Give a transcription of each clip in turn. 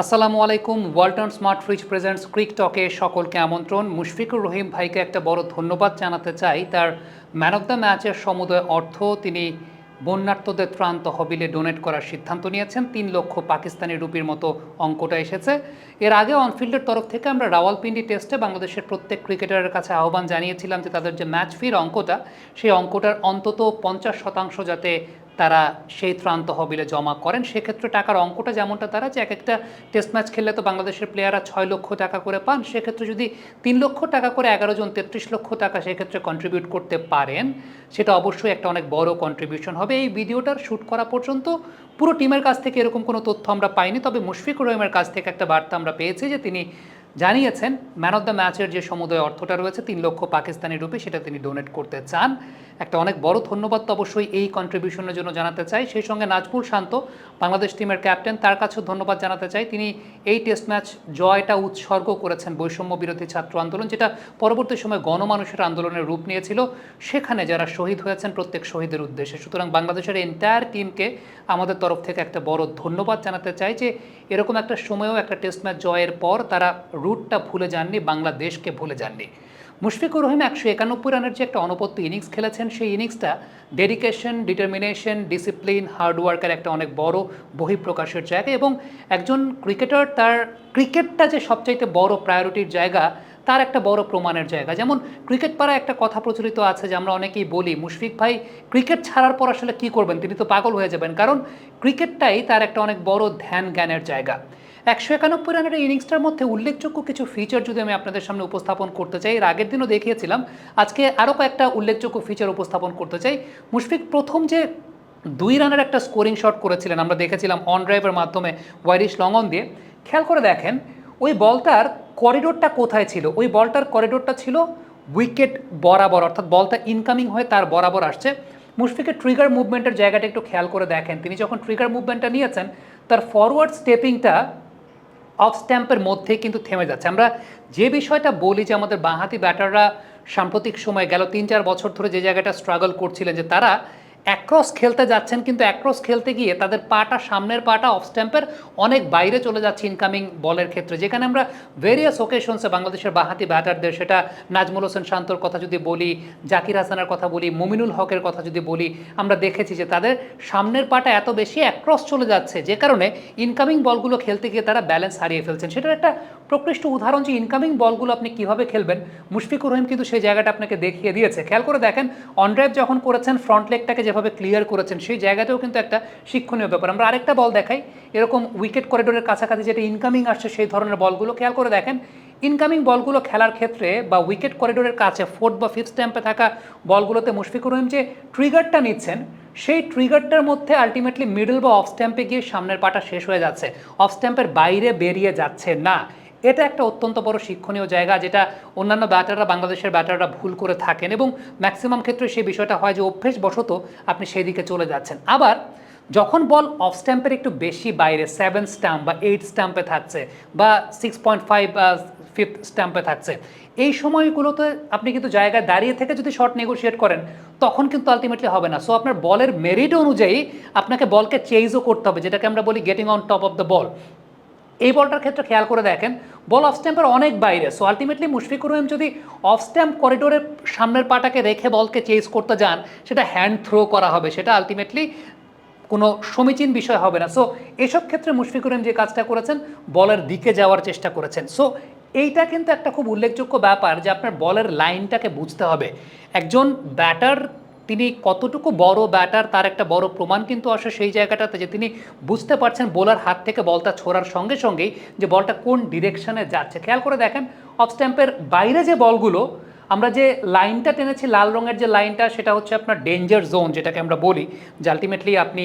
আসসালামু আলাইকুম, Walton smart fridge presents ক্রিক টকে সকলকে আমন্ত্রণ। মুশফিকুর রহিম ভাইকে একটা বড় ধন্যবাদ জানাতে চাই। তার ম্যান অফ দ্য ম্যাচের সমুদয় অর্থ তিনি বন্যার্থদের ত্রাণ তহবিলে ডোনেট করার সিদ্ধান্ত নিয়েছেন। তিন লক্ষ পাকিস্তানি রুপির মতো অঙ্কটা এসেছে। এর আগে অনফিল্ডের তরফ থেকে আমরা রাওয়ালপিন্ডি টেস্টে বাংলাদেশের প্রত্যেক ক্রিকেটারের কাছে আহ্বান জানিয়েছিলাম যে তাদের যে ম্যাচ ফির অঙ্কটা, সেই অঙ্কটার অন্তত পঞ্চাশ শতাংশ যাতে তারা সেই ত্রাণ তহবিলে জমা করেন। সেক্ষেত্রে টাকার অঙ্কটা যেমনটা তারা, যে এক একটা টেস্ট ম্যাচ খেললে তো বাংলাদেশের প্লেয়াররা ছয় লক্ষ টাকা করে পান। সেক্ষেত্রে যদি তিন লক্ষ টাকা করে এগারো জন তেত্রিশ লক্ষ টাকা সেক্ষেত্রে কন্ট্রিবিউট করতে পারেন, সেটা অবশ্যই একটা অনেক বড় কন্ট্রিবিউশন হবে। এই ভিডিওটার শ্যুট করা পর্যন্ত পুরো টিমের কাছ থেকে এরকম কোনো তথ্য আমরা পাইনি, তবে মুশফিকুর রহিমের কাছ থেকে একটা বার্তা আমরা পেয়েছি যে তিনি জানিয়েছেন ম্যান অফ দ্য ম্যাচের যে সমুদয় অর্থটা রয়েছে, তিন লক্ষ পাকিস্তানি রুপি সেটা তিনি ডোনেট করতে চান। একটা অনেক বড় ধন্যবাদ তো অবশ্যই এই কন্ট্রিবিউশনের জন্য জানাতে চাই। সেই সঙ্গে নাজমুল শান্ত, বাংলাদেশ টিমের ক্যাপ্টেন তার কাছেও ধন্যবাদ জানাতে চাই। তিনি এই টেস্ট ম্যাচ জয়টা উৎসর্গ করেছেন বৈষম্য বিরোধী ছাত্র আন্দোলন, যেটা পরবর্তী সময় গণমানুষের আন্দোলনের রূপ নিয়েছিল। সেখানে যারা শহীদ হয়েছেন প্রত্যেক শহীদের উদ্দেশ্যে। সুতরাং বাংলাদেশের এন্টায়ার টিমকে আমাদের তরফ থেকে একটা বড় ধন্যবাদ জানাতে চাই যে এরকম একটা সময়েও একটা টেস্ট ম্যাচ জয়ের পর তারা রুটটা ভুলে যাননি, বাংলাদেশকে ভুলে যাননি। মুশফিকুর রহিম একশো একানব্বই রানের যে একটা অনপত্য ইনিংস খেলেছেন, সেই ইনিংসটা ডেডিকেশন, ডিটারমিনেশন, ডিসিপ্লিন হার্ডওয়ার্কের একটা অনেক বড় বহিঃপ্রকাশের জায়গা এবং একজন ক্রিকেটার তার ক্রিকেটটা যে সবচাইতে বড় প্রায়োরিটির জায়গা, তার একটা বড় প্রমাণের জায়গা। যেমন ক্রিকেট পাড়া একটা কথা প্রচলিত আছে যে আমরা অনেকেই বলি, মুশফিক ভাই, ক্রিকেট ছাড়ার পর আসলে কী করবেন? তিনি তো পাগল হয়ে যাবেন। কারণ ক্রিকেটটাই তার একটা অনেক বড় ধ্যান জ্ঞানের জায়গা। একশো একানব্বই রানের এই ইনিংসটার মধ্যে উল্লেখযোগ্য কিছু ফিচার যদি আমি আপনাদের সামনে উপস্থাপন করতে চাই, এর আগের দিনও দেখিয়েছিলাম, আজকে আরও কয়েকটা উল্লেখযোগ্য ফিচার উপস্থাপন করতে চাই। মুশফিক, প্রথম যে দুই রানের একটা স্কোরিং শট করেছিলেন, আমরা দেখেছিলাম অন ড্রাইভের মাধ্যমে ওয়াইরিশ লঙ্গন দিয়ে। খেয়াল করে দেখেন, ওই বলটার করিডোরটা কোথায় ছিল? ওই বলটার করিডোরটা ছিল উইকেট বরাবর, অর্থাৎ বলটা ইনকামিং হয়ে তার বরাবর আসছে। মুশফিকের ট্রিগার মুভমেন্টের জায়গাটা একটু খেয়াল করে দেখেন। তিনি যখন ট্রিগার মুভমেন্টটা নিয়েছেন, তার ফরওয়ার্ড স্টেপিংটা অফ স্ট্যাম্পের মধ্যে কিন্তু থেমে যাচ্ছে। আমরা যে বিষয়টা বলি যে আমাদের বাঁহাতি ব্যাটাররা সাম্প্রতিক সময় গেল তিন চার বছর ধরে যে জায়গাটা স্ট্রাগল করছিলেন যে তারা অ্যাক্রস খেলতে যাচ্ছেন, কিন্তু অ্যাক্রস খেলতে গিয়ে তাদের পাটা, সামনের পাটা অফ স্ট্যাম্পের অনেক বাইরে চলে যাচ্ছে ইনকামিং বলের ক্ষেত্রে। যেখানে আমরা ভেরিয়াস ওকেশনসে বাংলাদেশের বাঁহাতি ব্যাটারদের, সেটা নাজমুল হোসেন শান্তর কথা যদি বলি, জাকির হাসানের কথা বলি, মুমিনুল হকের কথা যদি বলি, আমরা দেখেছি যে তাদের সামনের পাটা এত বেশি অ্যাক্রস চলে যাচ্ছে, যে কারণে ইনকামিং বলগুলো খেলতে গিয়ে তারা ব্যালেন্স হারিয়ে ফেলছেন। সেটার একটা প্রকৃষ্ট উদাহরণ যে ইনকামিং বলগুলো আপনি কীভাবে খেলবেন, মুশফিকুর রহিম কিন্তু সেই জায়গাটা আপনাকে দেখিয়ে দিয়েছে। খেয়াল করে দেখেন অনড্রাইভ যখন করেছেন ফ্রন্ট লেগটাকে যেভাবে ক্লিয়ার করেছেন, সেই জায়গাতেও কিন্তু একটা শিক্ষণীয় ব্যাপার। আমরা আরেকটা বল দেখাই, এরকম উইকেট করিডোরের কাছাকাছি যেটা ইনকামিং আসছে, সেই ধরনের বলগুলো। খেয়াল করে দেখেন ইনকামিং বলগুলো খেলার ক্ষেত্রে বা উইকেট করিডোরের কাছে ফোর্থ বা ফিফথ স্ট্যাম্পে থাকা বলগুলোতে মুশফিকুর রহিম যে ট্রিগারটা নিচ্ছেন, সেই ট্রিগারটার মধ্যে আলটিমেটলি মিডল বা অফ স্ট্যাম্পে গিয়ে সামনের পাটা শেষ হয়ে যাচ্ছে। অফ স্ট্যাম্পের বাইরে বেরিয়ে যাচ্ছে না। এটা একটা অত্যন্ত বড় শিক্ষণীয় জায়গা যেটা অন্যান্য ব্যাটাররা, বাংলাদেশের ব্যাটাররা ভুল করে থাকেন এবং ম্যাক্সিমাম ক্ষেত্রে সেই বিষয়টা হয় যে অভ্যেসবশত আপনি সেই দিকে চলে যাচ্ছেন। আবার যখন বল অফ স্ট্যাম্পের একটু বেশি বাইরে সেভেন স্ট্যাম্প বা এইট স্ট্যাম্পে থাকছে বা সিক্স পয়েন্ট ফাইভ ফিফথ স্ট্যাম্পে থাকছে, এই সময়গুলোতে আপনি কিন্তু জায়গায় দাঁড়িয়ে থেকে যদি শর্ট নেগোশিয়েট করেন, তখন কিন্তু আলটিমেটলি হবে না। সো আপনার বলের মেরিট অনুযায়ী আপনাকে বলকে চেঞ্জও করতে হবে, যেটাকে আমরা বলি getting on top of the ball এই বলটার ক্ষেত্রে খেয়াল করে দেখেন, বল অফ স্ট্যাম্পের অনেক বাইরে। সো আলটিমেটলি মুশফিকুর রহিম যদি অফ স্ট্যাম্প করিডোরের সামনের পাটাকে রেখে বলকে চেজ করতে যান, সেটা হ্যান্ড থ্রো করা হবে। সেটা আলটিমেটলি কোনো সমীচীন বিষয় হবে না। সো এসব ক্ষেত্রে মুশফিকুর রহিম যে কাজটা করেছেন, বলের দিকে যাওয়ার চেষ্টা করেছেন। সো এইটা কিন্তু একটা খুব উল্লেখযোগ্য ব্যাপার যে আপনার বলের লাইনটাকে বুঝতে হবে। একজন ব্যাটার তিনি কতটুকু বড় ব্যাটার তার একটা বড় প্রমাণ কিন্তু আসে সেই জায়গাটাতে যে তিনি বুঝতে পারছেন বোলার হাত থেকে বলটা ছোড়ার সঙ্গে সঙ্গেই যে বলটা কোন ডিরেকশনে যাচ্ছে। খেয়াল করে দেখেন অফ স্ট্যাম্পের বাইরে যে বলগুলো, আমরা যে লাইনটা টেনেছি লাল রঙের যে লাইনটা, সেটা হচ্ছে আপনার ডেঞ্জার জোন যেটাকে আমরা বলি, যে আলটিমেটলি আপনি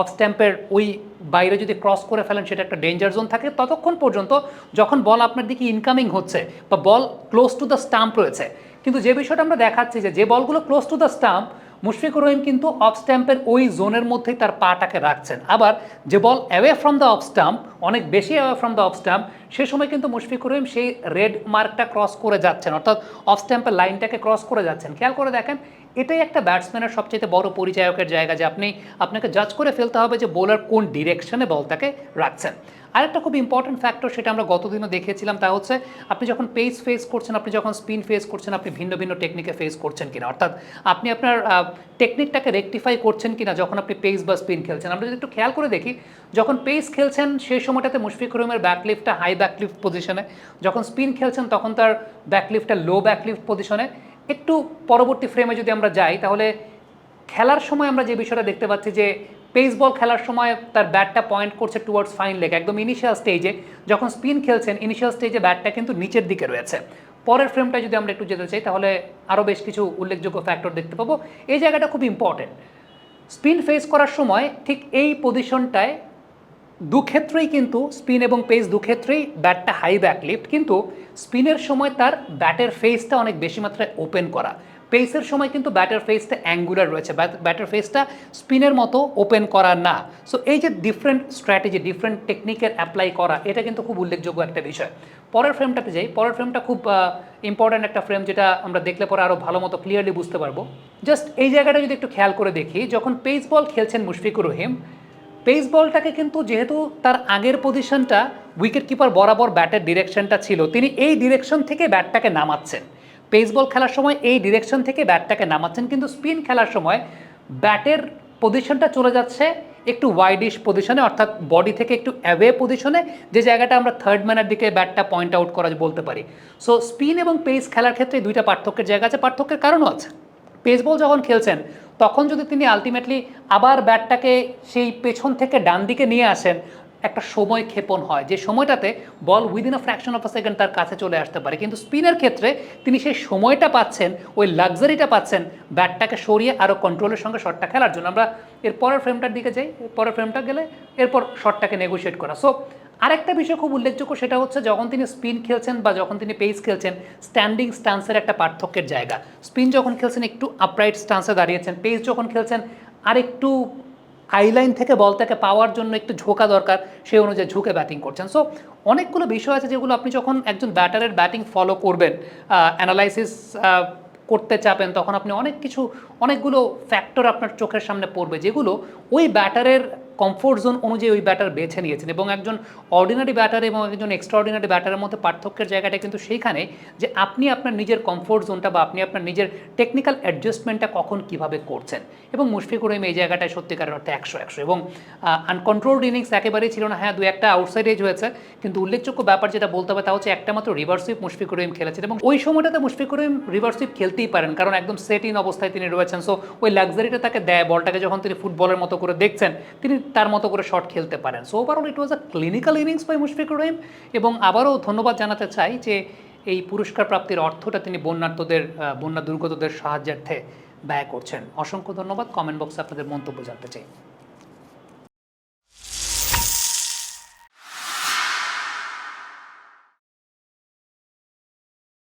অফ স্ট্যাম্পের ওই বাইরে যদি ক্রস করে ফেলেন, সেটা একটা ডেঞ্জার জোন থাকে। ততক্ষণ পর্যন্ত যখন বল আপনার দিকে ইনকামিং হচ্ছে বা ball close to the stump রয়েছে কিন্তু যে বিষয়টা আমরা দেখাচ্ছি যে যে বলগুলো close to the stump Mushfiqur Rahim কিন্তু অফ স্ট্যাম্পের ওই জোনের মধ্যেই তার পাটাকে রাখছেন। আবার যে ball away from the off stump অনেক বেশি away from the off stump সে সময় কিন্তু মুশফিকুর রহিম সেই রেড মার্কটা ক্রস করে যাচ্ছেন, অর্থাৎ অফ স্ট্যাম্পের লাইনটাকে ক্রস করে যাচ্ছেন। খেয়াল করে দেখেন, এটাই একটা ব্যাটসম্যানের সবচেয়ে বড় পরিচায়কের জায়গা যে আপনি, আপনাকে জাজ করে ফেলতে হবে যে বোলার কোন ডিরেকশনে বলটাকে রাখছেন। আরেকটা খুব ইম্পর্টেন্ট ফ্যাক্টর সেটা আমরা গতদিনও দেখিয়েছিলাম তা হচ্ছে আপনি যখন পেস ফেস করছেন, আপনি যখন স্পিন ফেস করছেন, আপনি ভিন্ন ভিন্ন টেকনিকে ফেস করছেন কিনা। অর্থাৎ আপনি আপনার টেকনিকটাকে রেকটিফাই করছেন কিনা যখন আপনি পেস বা স্পিন খেলছেন। আমরা যদি একটু খেয়াল করে দেখি, যখন পেস খেলছেন সেই সময়টাতে মুশফিক রহিমের ব্যাকলিফটটা হাই ব্যাকলিফট পজিশনে যখন স্পিন খেলছেন, তখন তার ব্যাকলিফটটা লো ব্যাকলিফট পজিশনে একটু পরবর্তী ফ্রেমে যদি আমরা যাই, তাহলে খেলার সময় আমরা যে বিষয়টা দেখতে পাচ্ছি যে পেস বল খেলার সময় তার ব্যাটটা পয়েন্ট করছে টুয়ার্ডস ফাইন লেগ একদম ইনিশিয়াল স্টেজে যখন স্পিন খেলছেন ইনিশিয়াল স্টেজে ব্যাটটা কিন্তু নিচের দিকে রয়েছে। পরের ফ্রেমটা যদি আমরা একটু যেতে চাই, তাহলে আরও বেশ কিছু উল্লেখযোগ্য ফ্যাক্টর দেখতে পাবো। এই জায়গাটা খুব ইম্পর্টেন্ট স্পিন ফেস করার সময় ঠিক এই পজিশনটায় দুক্ষেত্রেই কিন্তু স্পিন এবং পেস দুক্ষেত্রেই ব্যাটটা হাই ব্যাক লিফট কিন্তু স্পিনের সময় তার ব্যাটের ফেসটা অনেক বেশি মাত্রায় ওপেন করা। পেসের সময় কিন্তু ব্যাটার ফেসটা অ্যাঙ্গুলার রয়েছে ব্যাটার ফেসটা স্পিনের মতো ওপেন করা না। সো এই যে ডিফারেন্ট স্ট্র্যাটেজি ডিফারেন্ট টেকনিকের অ্যাপ্লাই করা, এটা কিন্তু খুব উল্লেখযোগ্য একটা বিষয়। পরের ফ্রেমটাতে যাই, পরের ফ্রেমটা খুব ইম্পর্ট্যান্ট একটা ফ্রেম যেটা আমরা দেখলে পরে আরও ভালো মতো ক্লিয়ারলি বুঝতে পারব। জাস্ট এই জায়গাটা যদি একটু খেয়াল করে দেখি, যখন পেস বল খেলছেন মুশফিকুর রহিম পেস বলটাকে কিন্তু যেহেতু তার আগের পজিশনটা উইকেট কিপার বরাবর ব্যাটের ডিরেকশনটা ছিল, তিনি এই ডিরেকশন থেকে ব্যাটটাকে নামাচ্ছেন। পেস বল খেলার সময় এই ডিরেকশন থেকে ব্যাটটাকে নামাচ্ছেন, কিন্তু স্পিন খেলার সময় ব্যাটের পজিশনটা চলে যাচ্ছে একটু ওয়াইডিশ পজিশনে অর্থাৎ বডি থেকে একটু অ্যাওয়ে পজিশনে যে জায়গাটা আমরা থার্ড ম্যানের দিকে ব্যাটটা পয়েন্ট আউট করা বলতে পারি। সো স্পিন এবং পেস খেলার ক্ষেত্রে দুইটা পার্থক্যের জায়গা আছে, পার্থক্যের কারণও আছে। পেস বল যখন খেলছেন, তখন যদি তিনি আলটিমেটলি আবার ব্যাটটাকে সেই পেছন থেকে ডান দিকে নিয়ে আসেন, একটা সময় ক্ষেপণ হয়। যে সময়টাতে ball within a fraction of a second তার কাছে চলে আসতে পারে। কিন্তু স্পিনের ক্ষেত্রে তিনি সেই সময়টা পাচ্ছেন, ওই লাক্সারিটা পাচ্ছেন ব্যাটটাকে সরিয়ে আরও কন্ট্রোলের সঙ্গে শটটা খেলার জন্য। আমরা এর পরের ফ্রেমটার দিকে যাই পরের ফ্রেমটা গেলে এরপর শটটাকে নেগোশিয়েট করা। সো আরেকটা বিষয় খুব উল্লেখযোগ্য, সেটা হচ্ছে যখন তিনি স্পিন খেলছেন বা যখন তিনি পেস খেলছেন স্ট্যান্ডিং স্টান্সের একটা পার্থক্যের জায়গা। স্পিন যখন খেলছেন, একটু আপরাইট স্টান্সে দাঁড়িয়েছেন, পেস যখন খেলছেন আরেকটু আইলাইন থেকে বলটাকে পাওয়ার জন্য একটু ঝোঁকা দরকার, সেই অনুযায়ী ঝুঁকে ব্যাটিং করছেন। সো অনেকগুলো বিষয় আছে যেগুলো আপনি যখন একজন ব্যাটারের ব্যাটিং ফলো করবেন অ্যানালাইসিস করতে চাপেন, তখন আপনি অনেক কিছু, অনেকগুলো ফ্যাক্টর আপনার চোখের সামনে পড়বে, যেগুলো ওই ব্যাটারের কমফোর্ট জোন অনুযায়ী ওই ব্যাটার বেছে নিয়েছেন এবং একজন অর্ডিনারি ব্যাটার এবং একজন এক্সট্রাঅর্ডিনারি ব্যাটারের মধ্যে পার্থক্যের জায়গাটা কিন্তু সেইখানে যে আপনি আপনার নিজের কমফোর্ট জোনটা বা আপনি আপনার নিজের টেকনিক্যাল অ্যাডজাস্টমেন্টটা কখন কীভাবে করছেন। এবং মুশফিকুর রহিম এই জায়গাটায় সত্যিকারের অর্থে একশো একশো এবং আনকন্ট্রোলড ইনিংস একেবারেই ছিল না। হ্যাঁ দু একটা আউটসাইড এজ হয়েছে, কিন্তু উল্লেখযোগ্য ব্যাপার যেটা বলতে হবে তা হচ্ছে একটা মাত্র রিভার্স সুইপ মুশফিকুর রহিম খেলেছেন এবং ওই সময়টাতে মুশফিকুর রহিম রিভার্স সুইপ খেলতেই পারেন, কারণ একদম সেট ইন অবস্থায় তিনি রয়েছেন। সো ওই লাক্সারিটা তাকে দেয়, বলটাকে যখন তিনি ফুটবলের মতো করে দেখছেন, তিনি তার মতো করে শট খেলতে পারেন। So overall it was a clinical innings by Mushfiqur Rahim এবং আবারও ধন্যবাদ জানাতে চাই যে এই পুরস্কার প্রাপ্তির অর্থটা তিনি বন্যার্থদের বন্যা দুর্গতদের সাহায্যার্থে ব্যয় করছেন। অসংখ্য ধন্যবাদ। কমেন্ট বক্সে আপনাদের মন্তব্য জানতে চাই।